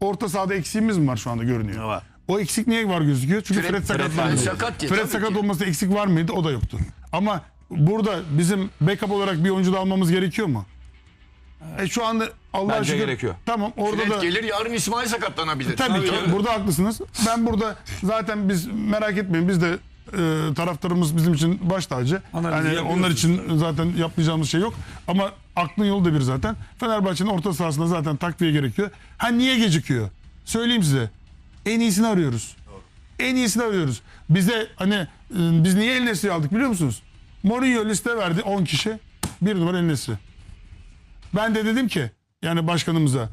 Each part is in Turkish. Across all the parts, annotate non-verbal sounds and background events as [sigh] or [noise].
orta sahada eksiğimiz mi var şu anda görünüyor? Var. O eksik niye var gözüküyor? Çünkü Fred- Fred, Fred sakatlandı. sakat ya, Fred tabii sakat ki. olması eksik var mıydı? O da yoktu. Ama burada bizim backup olarak bir oyuncu da almamız gerekiyor mu? E şu anda Allah'a Bence şükür. gerekiyor. Tamam orada Fred da gelir yarın İsmail sakatlanabilir. Tabii ki burada haklısınız. Ben burada zaten biz merak etmeyin biz de e, taraftarımız bizim için baş tacı. Analizi Yani yapıyorsunuz. onlar için zaten yapmayacağımız şey yok. Ama aklın yolu da bir zaten. Fenerbahçe'nin orta sahasında zaten takviye gerekiyor. Ha niye gecikiyor? Söyleyeyim size. En iyisini arıyoruz. En iyisini arıyoruz. Bize hani e, biz niye El Nesri'yi aldık biliyor musunuz? Mourinho liste verdi 10 kişi. Bir numara El Nesri. Ben de dedim ki yani başkanımıza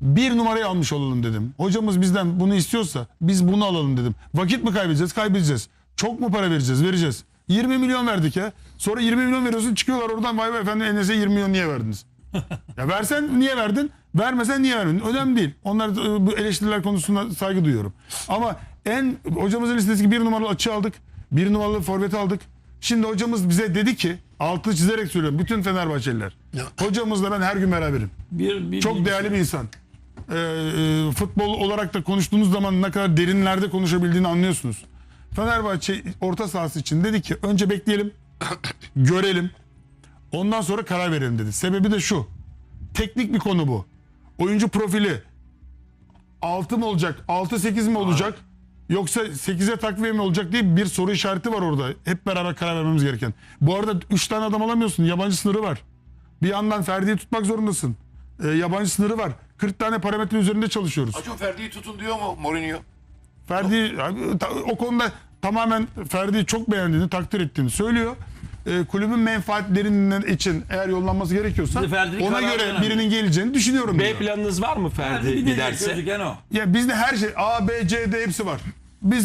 bir numarayı almış olalım dedim. Hocamız bizden bunu istiyorsa biz bunu alalım dedim. Vakit mi kaybedeceğiz? Kaybedeceğiz. Çok mu para vereceğiz? Vereceğiz. 20 milyon verdik ya. Sonra 20 milyon veriyorsun çıkıyorlar oradan vay be efendim Enes'e 20 milyon niye verdiniz? [laughs] ya versen niye verdin? Vermesen niye vermedin? Önemli değil. Onlar e, bu eleştiriler konusunda saygı duyuyorum. Ama en hocamızın listesi bir numaralı açı aldık. Bir numaralı forveti aldık. Şimdi hocamız bize dedi ki altı çizerek söylüyorum bütün Fenerbahçeliler. Hocamızla ben her gün beraberim. Bir, bir, Çok bir- değerli bir insan. Ee, futbol olarak da konuştuğunuz zaman ne kadar derinlerde konuşabildiğini anlıyorsunuz. Fenerbahçe orta sahası için dedi ki önce bekleyelim, [coughs] görelim. Ondan sonra karar verelim dedi. Sebebi de şu. Teknik bir konu bu. Oyuncu profili 6 mı olacak, 6-8 mi olacak? Yoksa 8'e takviye mi olacak diye bir soru işareti var orada. Hep beraber karar vermemiz gereken. Bu arada 3 tane adam alamıyorsun. Yabancı sınırı var. Bir yandan Ferdi'yi tutmak zorundasın. Ee, yabancı sınırı var. 40 tane parametre üzerinde çalışıyoruz. Acun Ferdi'yi tutun diyor mu Mourinho? Ferdi abi, ta- o konuda tamamen Ferdi'yi çok beğendiğini, takdir ettiğini söylüyor. Ee, kulübün menfaatlerinden için eğer yollanması gerekiyorsa Ferdi'nin ona kararı göre önemli. birinin geleceğini düşünüyorum. B diyor. planınız var mı Ferdi Bir de giderse? gözüken o. Ya bizde her şey A, B, C, D hepsi var. Biz